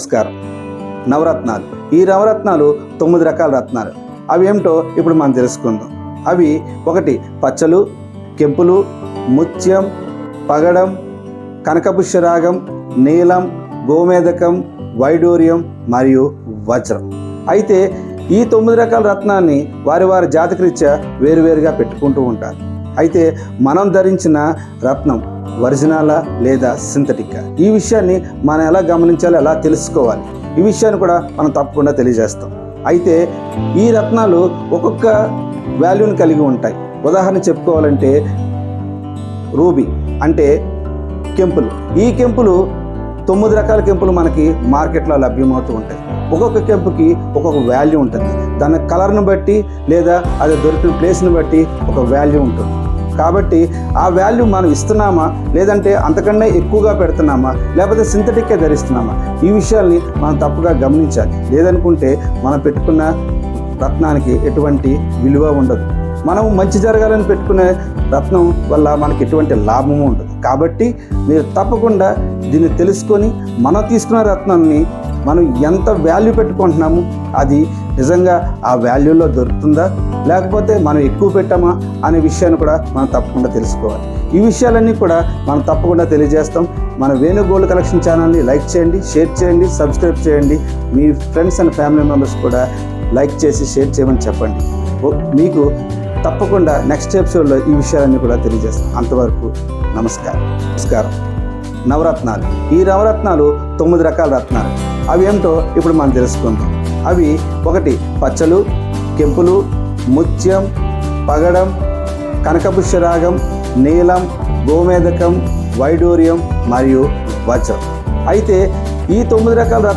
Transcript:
నమస్కారం. నవరత్నాలు. ఈ నవరత్నాలు తొమ్మిది రకాల రత్నాలు. అవి ఏమిటో ఇప్పుడు మనం తెలుసుకుందాం. అవి ఒకటి పచ్చలు కెంపులు ముత్యం పగడం కనకపుష్యరాగం నీలం గోమేదకం వైడూర్యం మరియు వజ్రం. అయితే ఈ తొమ్మిది రకాల రత్నాన్ని వారి వారి జాతకరీత్యా వేరువేరుగా పెట్టుకుంటూ ఉంటారు. అయితే మనం ధరించిన రత్నం ఒరిజినలా లేదా సింథటిక్ ఈ విషయాన్ని మనం ఎలా గమనించాలో ఎలా తెలుసుకోవాలి? ఈ విషయాన్ని కూడా మనం తప్పకుండా తెలియజేస్తాం. అయితే ఈ రత్నాలు ఒక్కొక్క వాల్యూని కలిగి ఉంటాయి. ఉదాహరణ చెప్పుకోవాలంటే రూబీ అంటే కెంపులు. ఈ కెంపులు తొమ్మిది రకాల కెంపులు మనకి మార్కెట్లో లభ్యమవుతూ ఉంటాయి. ఒక్కొక్క కెంపుకి ఒక్కొక్క వాల్యూ ఉంటుంది. దాని కలర్ను బట్టి లేదా అది దొరికిన ప్లేస్ని బట్టి ఒక వాల్యూ ఉంటుంది. కాబట్టి ఆ వాల్యూ మనం ఇస్తున్నామా? లేదంటే అంతకన్నా ఎక్కువగా పెడుతున్నామా? లేకపోతే సింథటిక్కే ధరిస్తున్నామా? ఈ విషయాల్ని మనం తప్పుగా గమనించాలి. లేదనుకుంటే మనం పెట్టుకున్న రత్నానికి ఎటువంటి విలువ ఉండదు. మనం మంచి జరగాలని పెట్టుకునే రత్నం వల్ల మనకి ఎటువంటి లాభము ఉండదు. కాబట్టి మీరు తప్పకుండా దీన్ని తెలుసుకొని మనం తీసుకున్న రత్నాన్ని మనం ఎంత వాల్యూ పెట్టుకుంటున్నాము అది నిజంగా ఆ వాల్యూలో దొరుకుతుందా? లేకపోతే మనం ఎక్కువ పెట్టామా అనే విషయాన్ని కూడా మనం తప్పకుండా తెలుసుకోవాలి. ఈ విషయాలన్నీ కూడా మనం తప్పకుండా తెలియజేస్తాం. మన వేణు గోల్డ్ కలెక్షన్ ఛానల్ని లైక్ చేయండి షేర్ చేయండి సబ్స్క్రైబ్ చేయండి. మీ ఫ్రెండ్స్ అండ్ ఫ్యామిలీ మెంబర్స్ కూడా లైక్ చేసి షేర్ చేయమని చెప్పండి. ఓ- మీకు తప్పకుండా నెక్స్ట్ ఎపిసోడ్లో ఈ విషయాలన్నీ కూడా తెలియజేస్తాం. అంతవరకు నమస్కారం. నమస్కారం. నవరత్నాలు. ఈ నవరత్నాలు తొమ్మిది రకాల రత్నాలు. అవి ఏమిటో ఇప్పుడు మనం తెలుసుకుందాం. అవి ఒకటి పచ్చలు కెంపులు ముత్యం పగడం కనకపుష్యరాగం నీలం గోమేధకం వైడూర్యం మరియు వజ్రం. అయితే ఈ తొమ్మిది రకాల